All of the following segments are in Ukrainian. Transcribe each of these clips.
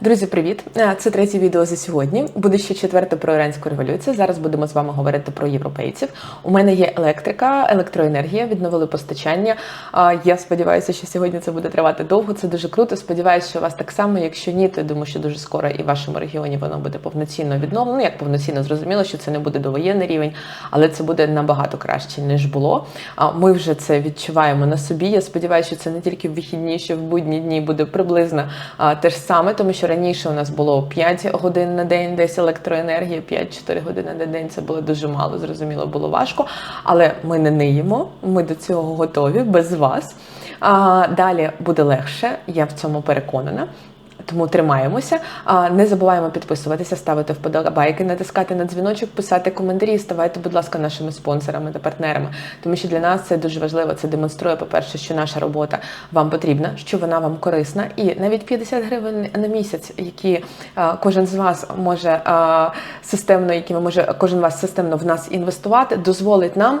Друзі, привіт! Е, Це третє відео за сьогодні. Буде ще четверте про іранську революцію. Зараз будемо з вами говорити про європейців. У мене є електрика, електроенергія, відновили постачання. Я сподіваюся, що сьогодні це буде тривати довго. Це дуже круто. Сподіваюся, що у вас так само. Якщо ні, то я думаю, що дуже скоро і в вашому регіоні воно буде повноцінно відновлено. Ну, як повноцінно зрозуміло, що це не буде довоєнний рівень, але це буде набагато краще ніж було. Ми вже це відчуваємо на собі. Я сподіваюся, що це не тільки в вихідні, що в будні дні буде приблизно те ж саме, тому що раніше у нас було 5 годин на день десь електроенергія, 5-4 години на день. Це було дуже мало, зрозуміло, було важко. Але ми не ниємо, ми до цього готові без вас. А, далі буде легше, я в цьому переконана. Тому тримаємося. Не забуваємо підписуватися, ставити вподобайки, натискати на дзвіночок, писати коментарі. Ставайте, будь ласка, нашими спонсорами та партнерами. Тому що для нас це дуже важливо. Це демонструє, по-перше, що наша робота вам потрібна, що вона вам корисна. І навіть 50 гривень на місяць, які кожен з вас може системно, якими може кожен вас системно в нас інвестувати, дозволить нам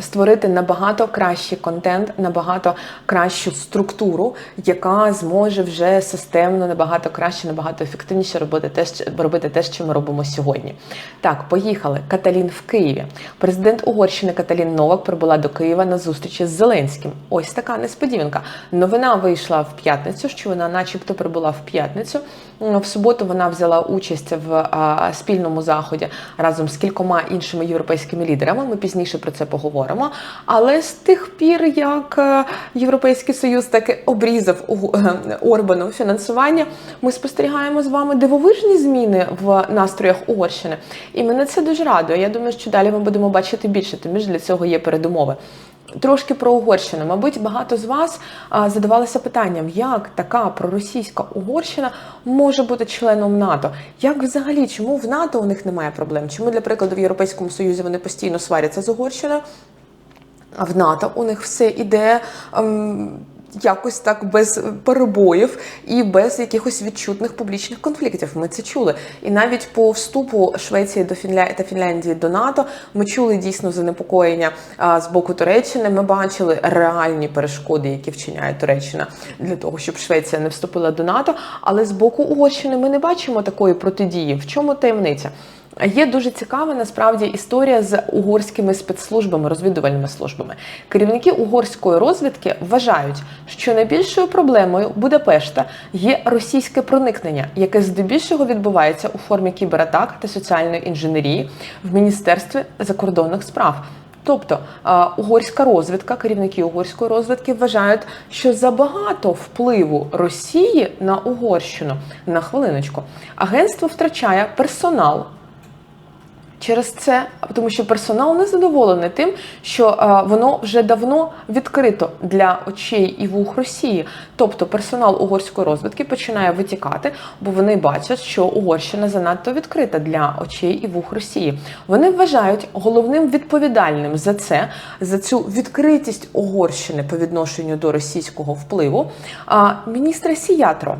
створити набагато кращий контент, набагато кращу структуру, яка зможе вже системно набагато краще, набагато ефективніше робити те, що- робити те, що ми робимо сьогодні. Так, поїхали. Каталін в Києві. Президент Угорщини Каталін Новак прибула до Києва на зустрічі з Зеленським. Ось така несподіванка. Новина вийшла в п'ятницю, що вона, начебто, прибула в п'ятницю. В суботу вона взяла участь в спільному заході разом з кількома іншими європейськими лідерами. Ми пізніше про це поговоримо. Але з тих пір, як е, Європейський Союз таки обрізав е, Орбану фінансування, ми спостерігаємо з вами дивовижні зміни в настроях Угорщини. І мене це дуже радує. Я думаю, що далі ми будемо бачити більше, тому що для цього є передумови. Трошки про Угорщину. Мабуть, багато з вас задавалися питанням, як така проросійська Угорщина може бути членом НАТО? Як взагалі, чому в НАТО у них немає проблем? Чому, для прикладу, в Європейському Союзі вони постійно сваряться з Угорщиною? А в НАТО у них все іде ем, якось так без перебоїв і без якихось відчутних публічних конфліктів. Ми це чули. І навіть по вступу Швеції до Фінля... та Фінляндії до НАТО ми чули дійсно занепокоєння а, з боку Туреччини. Ми бачили реальні перешкоди, які вчиняє Туреччина для того, щоб Швеція не вступила до НАТО. Але з боку Угорщини ми не бачимо такої протидії. В чому таємниця? Є дуже цікава насправді історія з угорськими спецслужбами, розвідувальними службами. Керівники угорської розвідки вважають, що найбільшою проблемою Будапешта є російське проникнення, яке здебільшого відбувається у формі кібератак та соціальної інженерії в міністерстві закордонних справ. Тобто угорська розвідка, керівники угорської розвідки вважають, що забагато впливу Росії на Угорщину на хвилиночку. Агентство втрачає персонал. Через це, тому що персонал не задоволений тим, що е, воно вже давно відкрито для очей і вух Росії. Тобто персонал угорської розвідки починає витікати, бо вони бачать, що Угорщина занадто відкрита для очей і вух Росії. Вони вважають головним відповідальним за це, за цю відкритість Угорщини по відношенню до російського впливу, а, міністра Сіятро.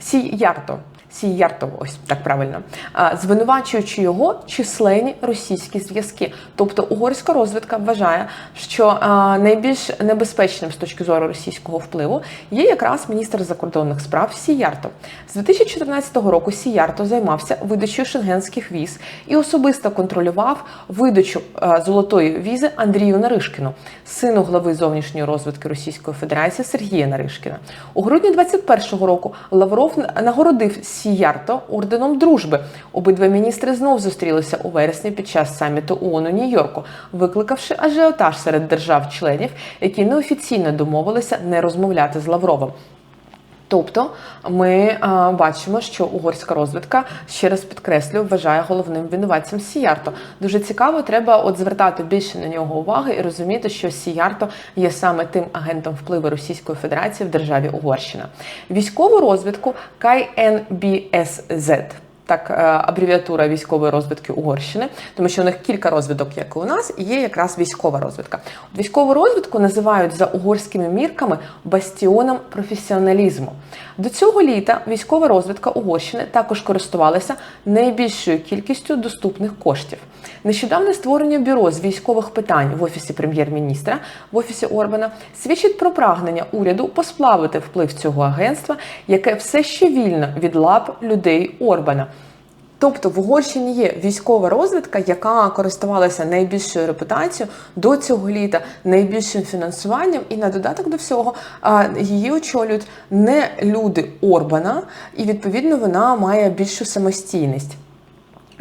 Сіярто. Сіярто, ось так правильно, звинувачуючи його численні російські зв'язки. Тобто угорська розвідка вважає, що найбільш небезпечним з точки зору російського впливу є якраз міністр закордонних справ Сіярто. З 2014 року Сіярто займався видачею шенгенських віз і особисто контролював видачу золотої візи Андрію Наришкіну, сину глави зовнішньої розвідки Російської Федерації Сергія Наришкіна. У грудні 2021 року Лавров нагородив Сіярто орденом дружби. Обидва міністри знов зустрілися у вересні під час саміту ООН у Нью-Йорку, викликавши ажіотаж серед держав-членів, які неофіційно домовилися не розмовляти з Лавровим. Тобто ми а, бачимо, що угорська розвідка ще раз підкреслюю, вважає головним винуватцем Сіярто. Дуже цікаво, треба от звертати більше на нього уваги і розуміти, що Сіярто є саме тим агентом впливу Російської Федерації в державі Угорщина. Військову розвідку КНБСЗ так е, абревіатура військової розвідки Угорщини, тому що у них кілька розвідок, як і у нас, і є якраз військова розвідка. Військову розвідку називають за угорськими мірками бастіоном професіоналізму. До цього літа військова розвідка Угорщини також користувалася найбільшою кількістю доступних коштів. Нещодавне створення бюро з військових питань в офісі прем'єр-міністра в офісі Орбана свідчить про прагнення уряду посплавити вплив цього агентства, яке все ще вільно від лап людей Орбана. Тобто в Угорщині є військова розвідка, яка користувалася найбільшою репутацією до цього літа, найбільшим фінансуванням, і на додаток до всього її очолюють не люди Орбана, і відповідно вона має більшу самостійність.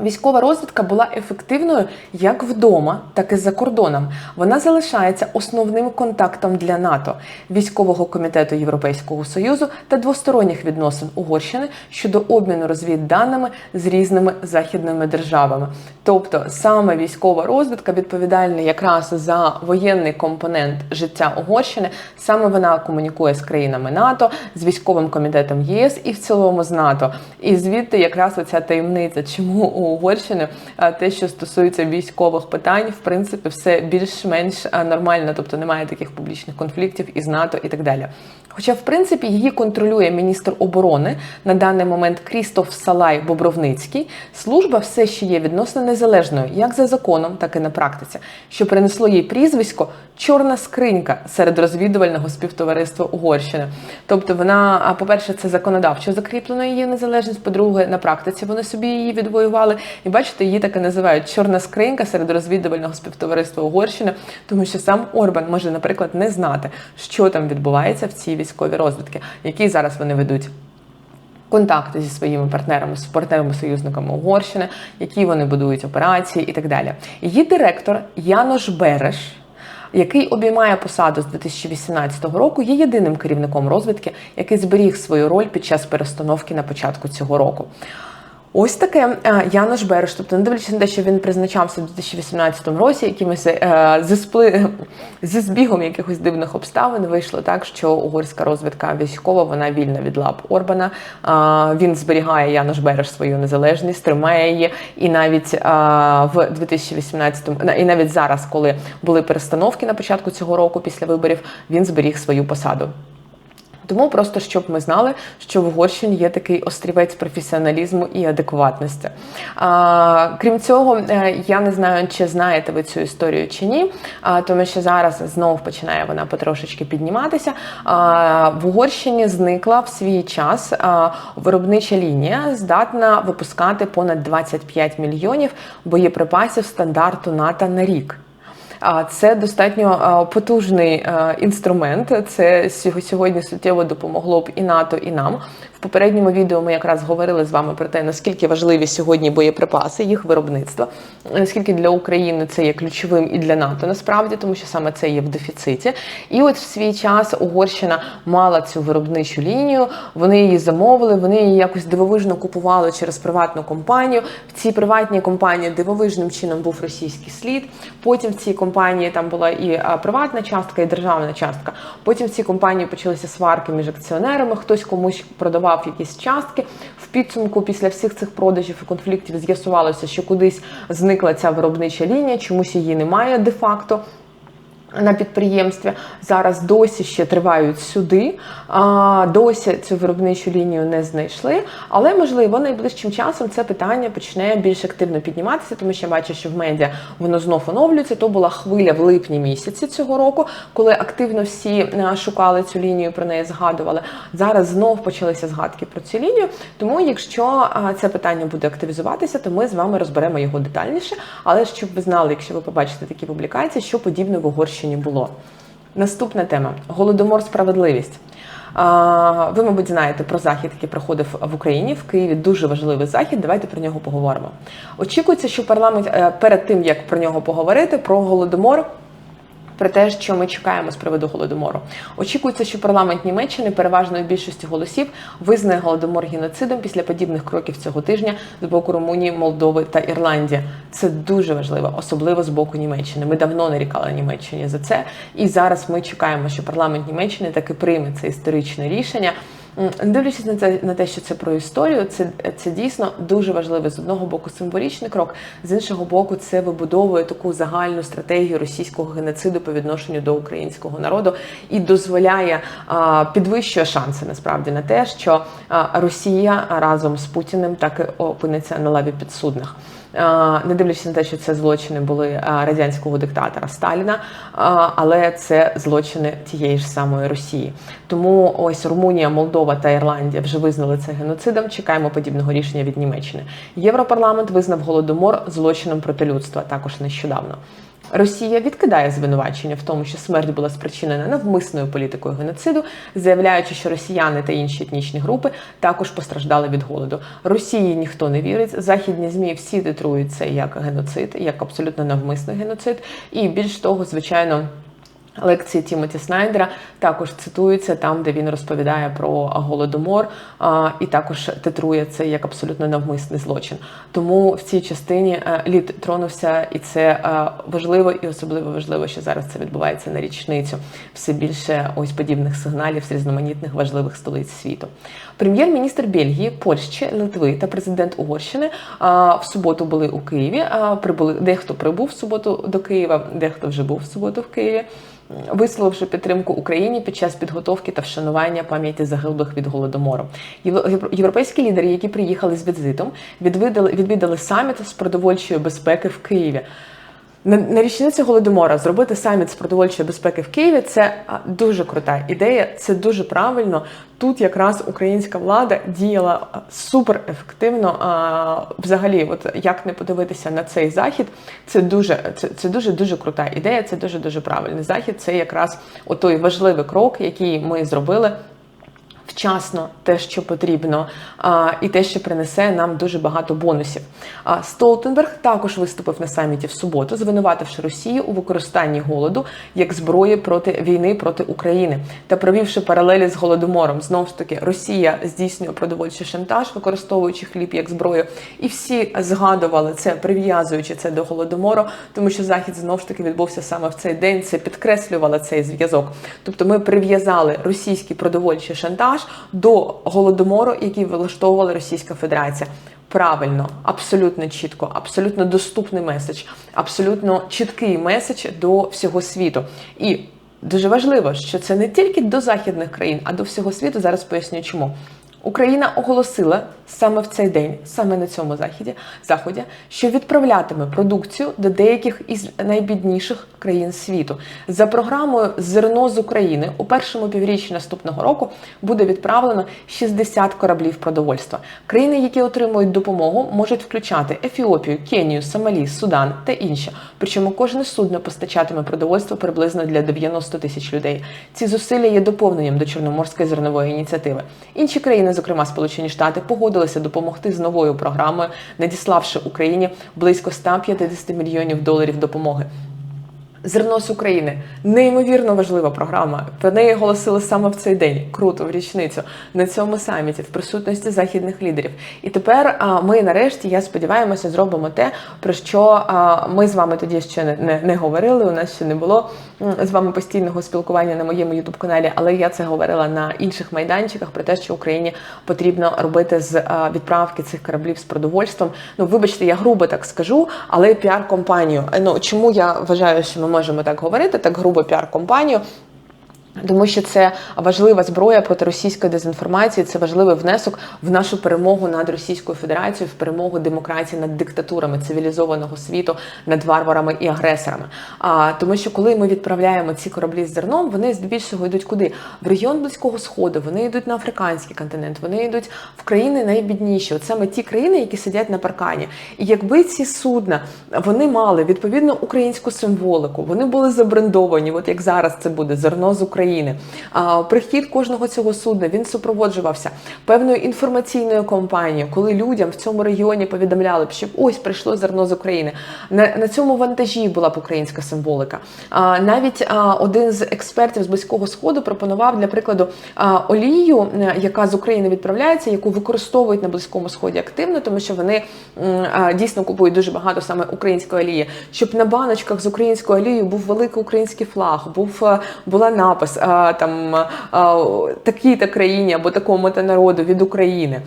Військова розвідка була ефективною як вдома, так і за кордоном. Вона залишається основним контактом для НАТО, військового комітету Європейського союзу та двосторонніх відносин Угорщини щодо обміну розвідданими з різними західними державами. Тобто саме військова розвідка відповідальна якраз за воєнний компонент життя Угорщини. Саме вона комунікує з країнами НАТО, з військовим комітетом ЄС і в цілому з НАТО. І звідти якраз оця таємниця, чому у Угорщини те, що стосується військових питань, в принципі, все більш-менш нормально, тобто немає таких публічних конфліктів із НАТО і так далі. Хоча, в принципі, її контролює міністр оборони на даний момент Крістоф Салай Бобровницький, служба все ще є відносно незалежною, як за законом, так і на практиці, що принесло їй прізвисько чорна скринька серед розвідувального співтовариства Угорщини. Тобто, вона, по-перше, це законодавчо закріплено її незалежність. По-друге, на практиці вони собі її відвоювали. І бачите, її так і називають чорна скринька серед розвідувального співтовариства Угорщини, тому що сам Орбан може, наприклад, не знати, що там відбувається в цій військовій розвідки, які зараз вони ведуть. Контакти зі своїми партнерами, з партнерами союзниками Угорщини, які вони будують операції і так далі. Її директор Янош Береш, який обіймає посаду з 2018 року, є єдиним керівником розвідки, який зберіг свою роль під час перестановки на початку цього року. Ось таке е, Янош Береш, тобто, не дивлячись на те, що він призначався в 2018 році, якимось е, зі, спли... зі збігом якихось дивних обставин вийшло так, що угорська розвідка військова вона вільна від лап Орбана. Він зберігає Янош Береш свою незалежність, тримає її, і навіть в 2018 і навіть зараз, коли були перестановки на початку цього року після виборів, він зберіг свою посаду. Тому просто щоб ми знали, що в Угорщині є такий острівець професіоналізму і адекватності. А, Крім цього, е, я не знаю, чи знаєте ви цю історію чи ні, а, тому що зараз знову починає вона потрошечки підніматися. А, В Угорщині зникла в свій час а, виробнича лінія, здатна випускати понад 25 мільйонів боєприпасів стандарту НАТО на рік. А це достатньо потужний інструмент. Це сьогодні суттєво допомогло б і НАТО, і нам. Попередньому відео ми якраз говорили з вами про те, наскільки важливі сьогодні боєприпаси, їх виробництво, наскільки для України це є ключовим і для НАТО насправді, тому що саме це є в дефіциті. І от в свій час Угорщина мала цю виробничу лінію. Вони її замовили, вони її якось дивовижно купували через приватну компанію. В цій приватній компанії дивовижним чином був російський слід. Потім в цій компанії там була і приватна частка, і державна частка. Потім в цій компанії почалися сварки між акціонерами. Хтось комусь продавав якісь частки. В підсумку після всіх цих продажів і конфліктів з'ясувалося, що кудись зникла ця виробнича лінія, чомусь її немає де-факто. На підприємстві зараз досі ще тривають суди, а досі цю виробничу лінію не знайшли. Але можливо найближчим часом це питання почне більш активно підніматися, тому що я бачу, що в медіа воно знов оновлюється. То була хвиля в липні місяці цього року, коли активно всі шукали цю лінію, про неї згадували. Зараз знов почалися згадки про цю лінію. Тому, якщо це питання буде активізуватися, то ми з вами розберемо його детальніше. Але щоб ви знали, якщо ви побачите такі публікації, що подібне в Угорщині було. Наступна тема голодомор справедливість. Ви, мабуть, знаєте про захід, який проходив в Україні в Києві. Дуже важливий захід. Давайте про нього поговоримо. Очікується, що парламент е, перед тим як про нього поговорити, про голодомор. Про те, що ми чекаємо з приводу голодомору, очікується, що парламент Німеччини переважною більшістю голосів визнає голодомор геноцидом після подібних кроків цього тижня з боку Румунії, Молдови та Ірландії. Це дуже важливо, особливо з боку Німеччини. Ми давно нарікали Німеччині за це, і зараз ми чекаємо, що парламент Німеччини таки прийме це історичне рішення. Дивлячись на це на те, що це про історію, це, це дійсно дуже важливий з одного боку символічний крок, з іншого боку, це вибудовує таку загальну стратегію російського геноциду по відношенню до українського народу і дозволяє підвищує шанси насправді на те, що Росія разом з Путіним так і опиниться на лаві підсудних. А, Не дивлячись на те, що це злочини були радянського диктатора Сталіна, але це злочини тієї ж самої Росії. Тому ось Румунія, Молдова та Ірландія вже визнали це геноцидом. Чекаємо подібного рішення від Німеччини. Європарламент визнав голодомор злочином проти людства також нещодавно. Росія відкидає звинувачення в тому, що смерть була спричинена навмисною політикою геноциду, заявляючи, що росіяни та інші етнічні групи також постраждали від голоду. Росії ніхто не вірить. Західні змі всі титрують це як геноцид, як абсолютно навмисний геноцид. І більш того, звичайно. Лекції Тімоті Снайдера також цитуються там, де він розповідає про голодомор, і також титрує це як абсолютно навмисний злочин. Тому в цій частині е, лід тронувся, і це е, важливо і особливо важливо, що зараз це відбувається на річницю. Все більше ось подібних сигналів з різноманітних важливих столиць світу. Прем'єр-міністр Бельгії, Польщі, Литви та президент Угорщини в суботу були у Києві. Прибули дехто прибув в суботу до Києва, дехто вже був в суботу в Києві висловивши підтримку Україні під час підготовки та вшанування пам'яті загиблих від голодомору. Європейські лідери, які приїхали з візитом, відвідали відвідали саміт з продовольчої безпеки в Києві. На, річницю голодомора зробити саміт з продовольчої безпеки в Києві це дуже крута ідея. Це дуже правильно. Тут якраз українська влада діяла супер ефективно. Взагалі, от як не подивитися на цей захід, це дуже це, це дуже дуже крута ідея. Це дуже дуже правильний захід. Це якраз той важливий крок, який ми зробили вчасно те, що потрібно, і те, що принесе нам дуже багато бонусів. Столтенберг також виступив на саміті в суботу, звинувативши Росію у використанні голоду як зброї проти війни проти України та провівши паралелі з голодомором. Знову ж таки, Росія здійснює продовольчий шантаж, використовуючи хліб як зброю, і всі згадували це, прив'язуючи це до голодомору, тому що захід знову ж таки відбувся саме в цей день. Це підкреслювало цей зв'язок. Тобто, ми прив'язали російський продовольчий шантаж шантаж до голодомору, який влаштовувала Російська Федерація. Правильно, абсолютно чітко, абсолютно доступний меседж, абсолютно чіткий меседж до всього світу. І дуже важливо, що це не тільки до західних країн, а до всього світу. Зараз поясню, чому. Україна оголосила саме в цей день, саме на цьому заході, заході, що відправлятиме продукцію до деяких із найбідніших країн світу. За програмою Зерно з України у першому півріччі наступного року буде відправлено 60 кораблів продовольства. Країни, які отримують допомогу, можуть включати Ефіопію, Кенію, Сомалі, Судан та інші. Причому кожне судно постачатиме продовольство приблизно для 90 тисяч людей. Ці зусилля є доповненням до Чорноморської зернової ініціативи. Інші країни, зокрема Сполучені Штати, погодилися допомогти з новою програмою, надіславши Україні близько 150 мільйонів доларів допомоги. Зерно з України неймовірно важлива програма. Про неї оголосили саме в цей день. Круто в річницю на цьому саміті в присутності західних лідерів. І тепер а, ми нарешті, я сподіваємося, зробимо те, про що а, ми з вами тоді ще не, не, не говорили. У нас ще не було з вами постійного спілкування на моєму ютуб каналі, але я це говорила на інших майданчиках про те, що Україні потрібно робити з а, відправки цих кораблів з продовольством. Ну, вибачте, я грубо так скажу, але піар-компанію. Ну чому я вважаю, що ми можемо так говорити, так грубо піар-компанію. Тому що це важлива зброя проти російської дезінформації, це важливий внесок в нашу перемогу над Російською Федерацією, в перемогу демократії над диктатурами цивілізованого світу, над варварами і агресорами. А тому, що коли ми відправляємо ці кораблі з зерном, вони здебільшого йдуть куди? В регіон близького сходу, вони йдуть на африканський континент, вони йдуть в країни найбідніші. От саме ті країни, які сидять на паркані. І якби ці судна вони мали відповідну українську символику, вони були забрендовані, от як зараз це буде зерно з України. України. Прихід кожного цього судна він супроводжувався певною інформаційною кампанією, коли людям в цьому регіоні повідомляли, б, що ось прийшло зерно з України. На, на цьому вантажі була б українська символика. Навіть один з експертів з близького сходу пропонував для прикладу олію, яка з України відправляється, яку використовують на близькому сході активно, тому що вони дійсно купують дуже багато саме української олії, щоб на баночках з українською олією був великий український флаг, був е, була напис А, там такій-то країні або такому-то народу від України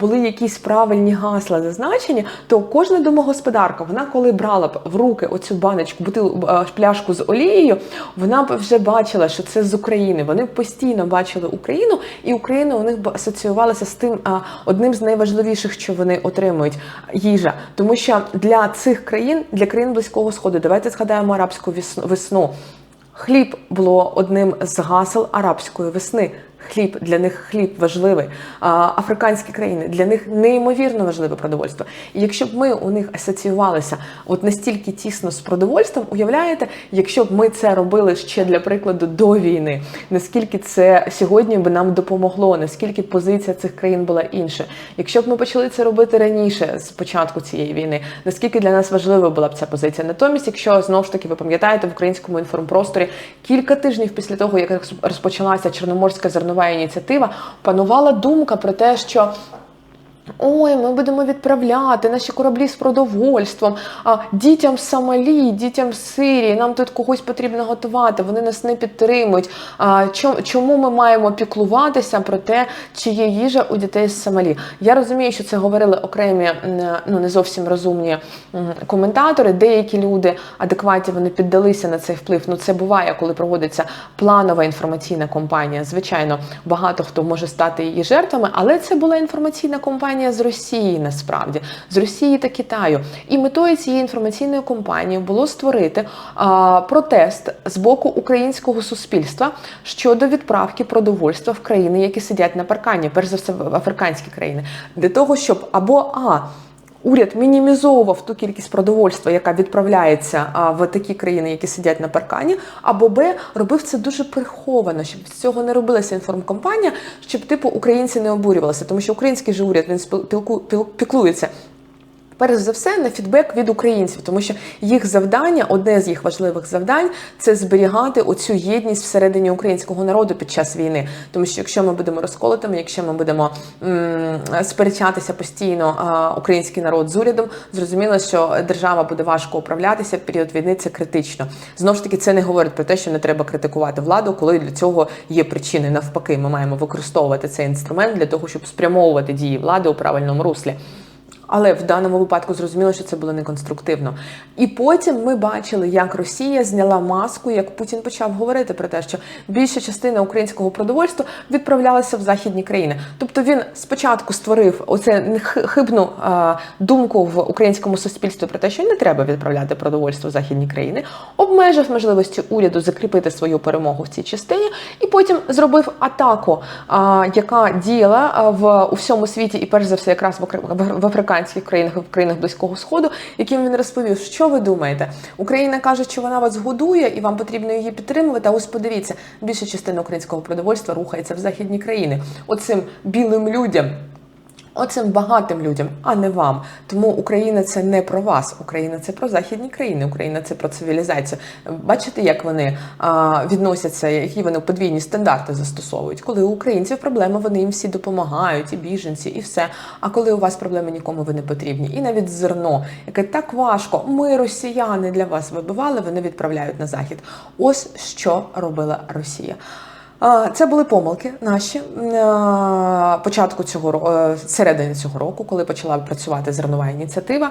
були якісь правильні гасла зазначені, то кожна домогосподарка, вона коли брала б в руки оцю баночку, бутил, пляшку з олією, вона б вже бачила, що це з України. Вони постійно бачили Україну, і Україна у них асоціювалася з тим одним з найважливіших, що вони отримують їжа. Тому що для цих країн, для країн близького сходу, давайте згадаємо арабську весну. Хліб було одним з гасел арабської весни. Хліб для них хліб важливий. Африканські країни для них неймовірно важливе продовольство. І якщо б ми у них асоціювалися от настільки тісно з продовольством, уявляєте, якщо б ми це робили ще для прикладу до війни, наскільки це сьогодні би нам допомогло, наскільки позиція цих країн була інша. Якщо б ми почали це робити раніше з початку цієї війни, наскільки для нас важливою була б ця позиція? Натомість, якщо знову ж таки ви пам'ятаєте в українському інформпросторі кілька тижнів після того, як розпочалася Чорноморська зернова ініціатива, панувала думка про те, що Ой, ми будемо відправляти наші кораблі з продовольством, а дітям з Сомалі, дітям з Сирії, нам тут когось потрібно готувати, вони нас не підтримують. А чому, ми маємо піклуватися про те, чи є їжа у дітей з Сомалі? Я розумію, що це говорили окремі ну не зовсім розумні коментатори. Деякі люди адекватні вони піддалися на цей вплив. Ну це буває, коли проводиться планова інформаційна кампанія. Звичайно, багато хто може стати її жертвами, але це була інформаційна кампанія з Росії, насправді з Росії та Китаю. І метою цієї інформаційної кампанії було створити а, протест з боку українського суспільства щодо відправки продовольства в країни, які сидять на паркані, перш за все в африканські країни, для того, щоб або а. Уряд мінімізовував ту кількість продовольства, яка відправляється в такі країни, які сидять на паркані, або Б робив це дуже приховано, щоб з цього не робилася інформкомпанія, щоб типу українці не обурювалися, тому що український же уряд він піклується. Перш за все на фідбек від українців, тому що їх завдання, одне з їх важливих завдань, це зберігати оцю єдність всередині українського народу під час війни. Тому що якщо ми будемо розколотими, якщо ми будемо м, сперечатися постійно а, український народ з урядом, зрозуміло, що держава буде важко управлятися. в Період війни це критично. Знову ж таки, це не говорить про те, що не треба критикувати владу, коли для цього є причини. Навпаки, ми маємо використовувати цей інструмент для того, щоб спрямовувати дії влади у правильному руслі. Але в даному випадку зрозуміло, що це було неконструктивно. І потім ми бачили, як Росія зняла маску, як Путін почав говорити про те, що більша частина українського продовольства відправлялася в західні країни. Тобто він спочатку створив оце хибну а, думку в українському суспільстві про те, що не треба відправляти продовольство в західні країни, обмежив можливості уряду закріпити свою перемогу в цій частині, і потім зробив атаку, а, яка діяла в у всьому світі, і перш за все, якраз в, Акр- в, в африканських країнах, в країнах близького сходу, яким він розповів, що ви думаєте? Україна каже, що вона вас годує і вам потрібно її підтримувати. А ось подивіться, більша частина українського продовольства рухається в західні країни. Оцим білим людям. Оцим багатим людям, а не вам. Тому Україна це не про вас. Україна це про західні країни. Україна це про цивілізацію. Бачите, як вони а, відносяться, які вони подвійні стандарти застосовують. Коли у українців проблеми, вони їм всі допомагають, і біженці, і все. А коли у вас проблеми нікому ви не потрібні, і навіть зерно, яке так важко, ми, росіяни, для вас вибивали, вони відправляють на захід. Ось що робила Росія. Це були помилки наші початку цього е, середини цього року, коли почала працювати зернова ініціатива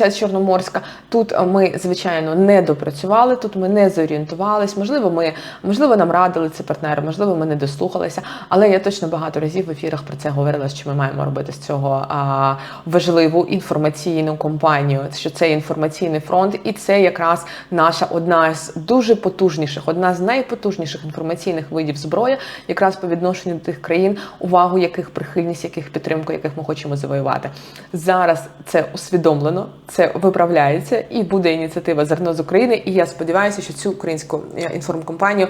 е, Чорноморська. Тут е, ми, звичайно, не допрацювали, тут ми не зорієнтувались. Можливо, ми можливо нам радили це партнери, можливо, ми не дослухалися. Але я точно багато разів в ефірах про це говорила, що ми маємо робити з цього а, важливу інформаційну компанію. Що це інформаційний фронт, і це якраз наша одна з дуже потужніших, одна з найпотужніших інформаційних видів зброї, якраз по відношенню до тих країн, увагу яких прихильність, яких підтримку, яких ми хочемо завоювати. Зараз це усвідомлено, це виправляється, і буде ініціатива зерно з України. І я сподіваюся, що цю українську е, інформкомпанію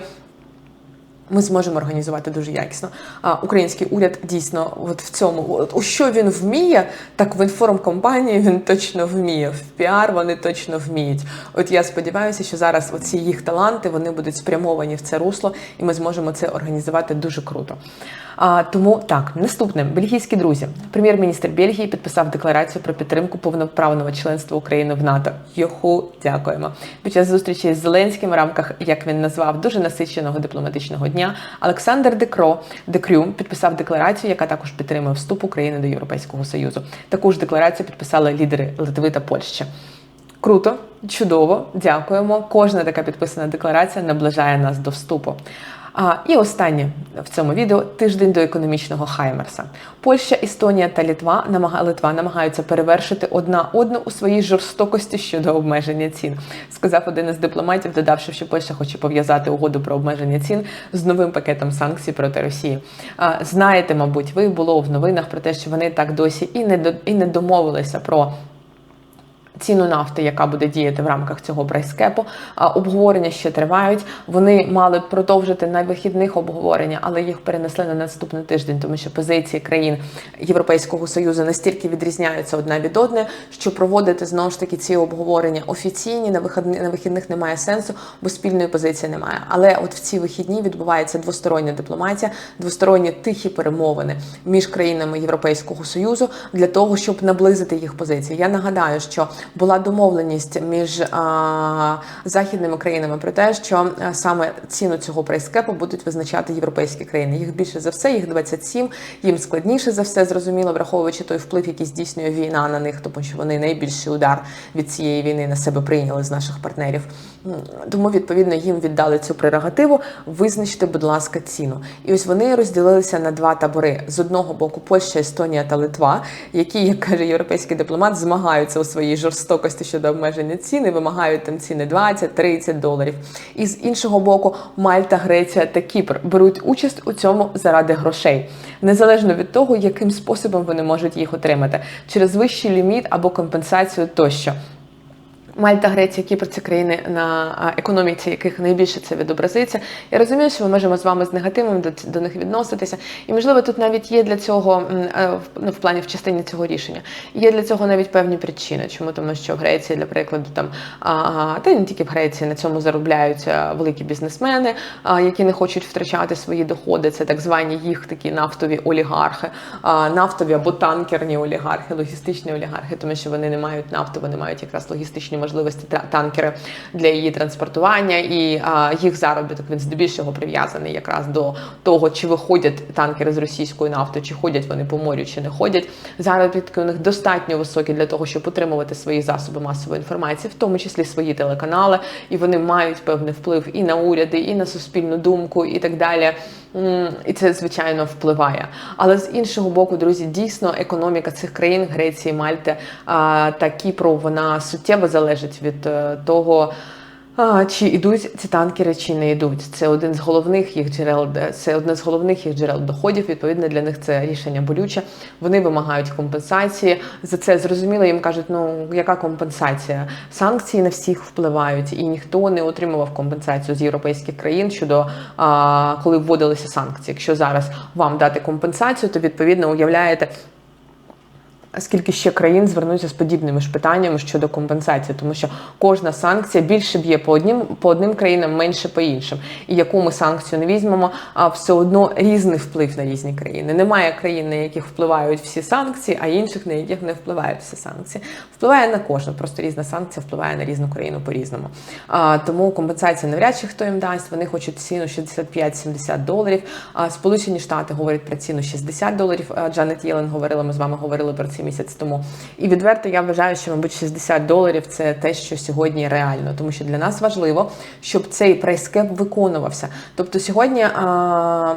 Ми зможемо організувати дуже якісно. А український уряд дійсно, от в цьому, от у що він вміє, так в інформкомпанії він точно вміє. В піар вони точно вміють. От я сподіваюся, що зараз оці їх таланти вони будуть спрямовані в це русло, і ми зможемо це організувати дуже круто. А, тому так, наступне бельгійські друзі. Прем'єр-міністр Бельгії підписав декларацію про підтримку повноправного членства України в НАТО. Йоху, дякуємо. Під час зустрічі з Зеленським в рамках, як він назвав, дуже насиченого дипломатичного дня. Олександр Декро Декрю підписав декларацію, яка також підтримує вступ України до Європейського Союзу. Таку ж декларацію підписали лідери Литви та Польщі. Круто, чудово, дякуємо. Кожна така підписана декларація наближає нас до вступу. А, і останнє в цьому відео тиждень до економічного Хаймерса. Польща, Естонія та намага Литва намагаються перевершити одна одну у своїй жорстокості щодо обмеження цін. Сказав один із дипломатів, додавши, що Польща хоче пов'язати угоду про обмеження цін з новим пакетом санкцій проти Росії. А, знаєте, мабуть, ви було в новинах про те, що вони так досі і не до і не домовилися про ціну нафти, яка буде діяти в рамках цього прайскепу. Обговорення ще тривають. Вони мали продовжити на вихідних обговорення, але їх перенесли на наступний тиждень, тому що позиції країн Європейського союзу настільки відрізняються одна від одної, що проводити знову ж таки ці обговорення офіційні на вихідних, на вихідних немає сенсу, бо спільної позиції немає. Але от в ці вихідні відбувається двостороння дипломатія, двосторонні тихі перемовини між країнами Європейського союзу для того, щоб наблизити їх позиції. Я нагадаю, що була домовленість між а, західними країнами про те, що саме ціну цього прайскепу будуть визначати європейські країни. Їх більше за все, їх 27, Їм складніше за все, зрозуміло, враховуючи той вплив, який здійснює війна на них, тому що вони найбільший удар від цієї війни на себе прийняли з наших партнерів. Тому відповідно їм віддали цю прерогативу. Визначте, будь ласка, ціну. І ось вони розділилися на два табори: з одного боку Польща, Естонія та Литва, які, як каже європейський дипломат, змагаються у своїй жорстокості щодо обмеження ціни, вимагають там ціни 20-30 доларів. І з іншого боку, Мальта, Греція та Кіпр беруть участь у цьому заради грошей, незалежно від того, яким способом вони можуть їх отримати через вищий ліміт або компенсацію тощо. Мальта, Греція, Кіпр це країни на економіці, яких найбільше це відобразиться. Я розумію, що ми можемо з вами з негативом до, до них відноситися, і можливо тут навіть є для цього е, ну, в плані в частині цього рішення. Є для цього навіть певні причини. Чому тому, що в Греції, для прикладу, там а, та не тільки в Греції на цьому заробляють великі бізнесмени, а, які не хочуть втрачати свої доходи. Це так звані їх такі нафтові олігархи, а, нафтові або танкерні олігархи, логістичні олігархи, тому що вони не мають нафту, вони мають якраз логістичні можливості танкери для її транспортування, і а, їх заробіток він здебільшого прив'язаний якраз до того, чи виходять танкери з російської нафти, чи ходять вони по морю, чи не ходять. Заробітки у них достатньо високі для того, щоб утримувати свої засоби масової інформації, в тому числі свої телеканали, і вони мають певний вплив і на уряди, і на суспільну думку, і так далі. І це звичайно впливає. Але з іншого боку, друзі, дійсно економіка цих країн Греції, Мальти та Кіпру вона суттєво залежить від е, того. А, Чи йдуть ці танкери, чи не йдуть? Це один з головних їх джерел, це одне з головних їх джерел доходів. Відповідно, для них це рішення болюче. Вони вимагають компенсації. За це зрозуміло. Їм кажуть, ну яка компенсація? Санкції на всіх впливають, і ніхто не отримував компенсацію з європейських країн щодо а, коли вводилися санкції. Якщо зараз вам дати компенсацію, то відповідно уявляєте, Скільки ще країн звернуться з подібними ж питаннями щодо компенсації, тому що кожна санкція більше б'є по одним по одним країнам, менше по іншим. І яку ми санкцію не візьмемо, а все одно різний вплив на різні країни. Немає країн, на яких впливають всі санкції, а інших на яких не впливають всі санкції. Впливає на кожну, просто різна санкція впливає на різну країну по різному. А, Тому компенсація навряд чи хто їм дасть. Вони хочуть ціну 65-70 доларів. А Сполучені Штати говорять про ціну 60 доларів. Джанет Єлен говорила. Ми з вами говорили про ці місяць тому. І відверто я вважаю, що, мабуть, 60 доларів це те, що сьогодні реально, тому що для нас важливо, щоб цей прайскеп виконувався. Тобто сьогодні. А,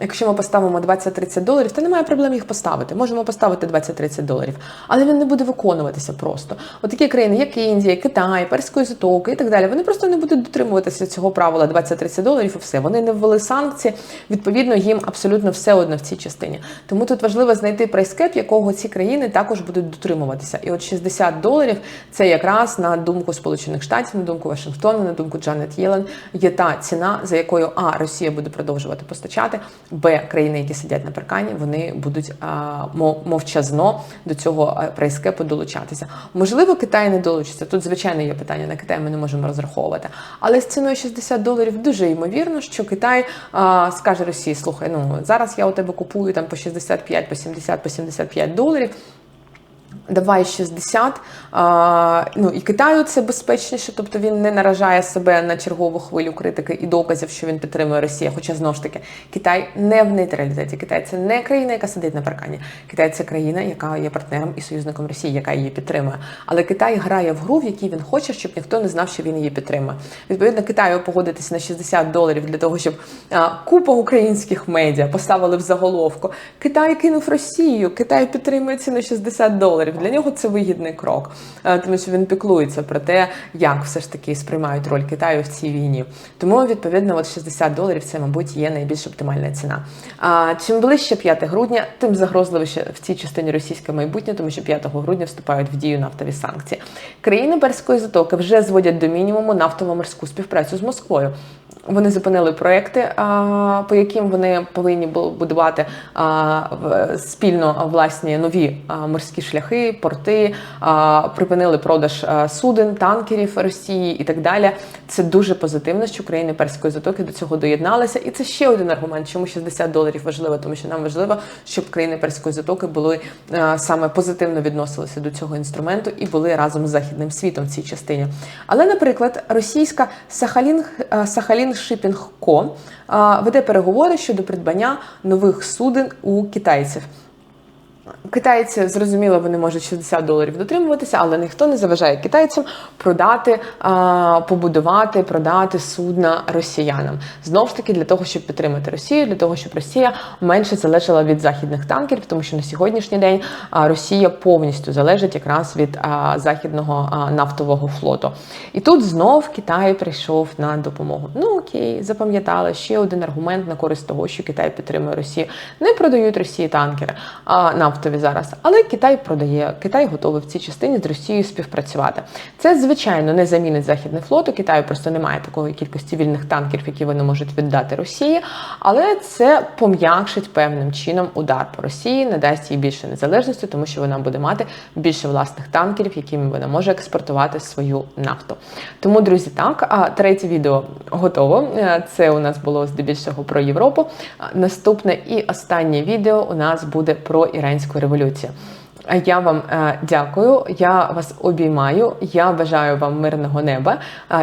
якщо ми поставимо 20-30 доларів, то немає проблем їх поставити. Можемо поставити 20-30 доларів, але він не буде виконуватися просто. От країни, як Індія, Китай, Перської затоки і так далі, вони просто не будуть дотримуватися цього правила 20-30 доларів і все. Вони не ввели санкції, відповідно, їм абсолютно все одно в цій частині. Тому тут важливо знайти прайскеп, якого ці країни також будуть дотримуватися. І от 60 доларів це якраз на думку Сполучених Штатів, на думку Вашингтона, на думку Джанет Єлен, є та ціна, за якою А Росія буде продовжувати постачати, Б країни, які сидять на паркані, вони будуть а, мовчазно до цього прайскепу долучатися. Можливо, Китай не долучиться. Тут звичайно є питання на Китай. Ми не можемо розраховувати. Але з ціною 60 доларів дуже ймовірно, що Китай а, скаже Росії: слухай, ну зараз я у тебе купую там по 65, по 70, по 75 доларів. Давай 60. А, ну і Китаю це безпечніше, тобто він не наражає себе на чергову хвилю критики і доказів, що він підтримує Росію. Хоча знову ж таки Китай не в нейтралітеті. Китай це не країна, яка сидить на паркані. Китай це країна, яка є партнером і союзником Росії, яка її підтримує. Але Китай грає в гру, в якій він хоче, щоб ніхто не знав, що він її підтримує. Відповідно, Китаю погодитися на 60 доларів для того, щоб а, купа українських медіа поставили в заголовку. Китай кинув Росію, Китай підтримує ціну 60 доларів. Для нього це вигідний крок, е, тому що він піклується про те, як все ж таки сприймають роль Китаю в цій війні. Тому відповідно, от 60 доларів це, мабуть, є найбільш оптимальна ціна. А чим ближче 5 грудня, тим загрозливіше в цій частині російське майбутнє, тому що 5 грудня вступають в дію нафтові санкції. Країни Перської затоки вже зводять до мінімуму нафтово-морську співпрацю з Москвою. Вони зупинили проекти, по яким вони повинні були будувати спільно власні нові морські шляхи, порти, припинили продаж суден, танкерів Росії і так далі. Це дуже позитивно, що країни Перської затоки до цього доєдналися. І це ще один аргумент, чому 60 доларів важливо, тому що нам важливо, щоб країни Перської затоки були саме позитивно відносилися до цього інструменту і були разом з західним світом в цій частині. Але, наприклад, російська Сахалін Сахалін Шипінг Ко веде переговори щодо придбання нових суден у китайців. Китайці зрозуміло, вони можуть 60 доларів дотримуватися, але ніхто не заважає китайцям продати, побудувати, продати судна росіянам. Знову ж таки, для того, щоб підтримати Росію, для того, щоб Росія менше залежала від західних танкерів, тому що на сьогоднішній день Росія повністю залежить якраз від західного нафтового флоту. І тут знов Китай прийшов на допомогу. Ну окей, запам'ятали ще один аргумент на користь того, що Китай підтримує Росію. Не продають Росії танкери а, нафтові зараз, але Китай продає. Китай готовий в цій частині з Росією співпрацювати. Це звичайно не замінить західний флот. У Китаю просто немає такої кількості вільних танкерів, які вони можуть віддати Росії, але це пом'якшить певним чином удар по Росії, надасть їй більше незалежності, тому що вона буде мати більше власних танкерів, якими вона може експортувати свою нафту. Тому, друзі, так третє відео готово. Е, Це у нас було здебільшого про Європу. Наступне і останнє відео у нас буде про іранську революцію. А Я вам е, дякую, я вас обіймаю. Я бажаю вам мирного неба.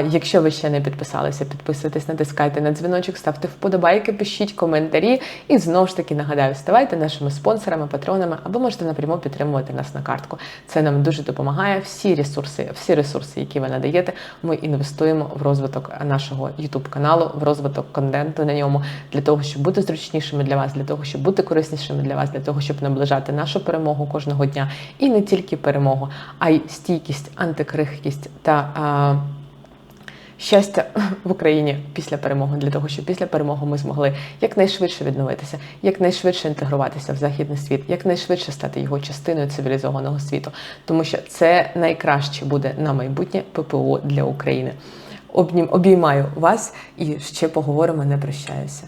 Якщо ви ще не підписалися, підписуйтесь, натискайте на дзвіночок, ставте вподобайки, пишіть коментарі. І знову ж таки нагадаю, ставайте нашими спонсорами, патронами або можете напряму підтримувати нас на картку. Це нам дуже допомагає. Всі ресурси, всі ресурси, які ви надаєте, ми інвестуємо в розвиток нашого youtube каналу, в розвиток контенту на ньому для того, щоб бути зручнішими для вас, для того, щоб бути кориснішими для вас, для того, щоб наближати нашу перемогу кожного дня і не тільки перемогу, а й стійкість, антикрихкість та. А, Щастя в Україні після перемоги для того, щоб після перемоги ми змогли якнайшвидше відновитися, якнайшвидше інтегруватися в західний світ, якнайшвидше стати його частиною цивілізованого світу, тому що це найкраще буде на майбутнє ППО для України. Обнім обіймаю вас і ще поговоримо. Не прощаюся.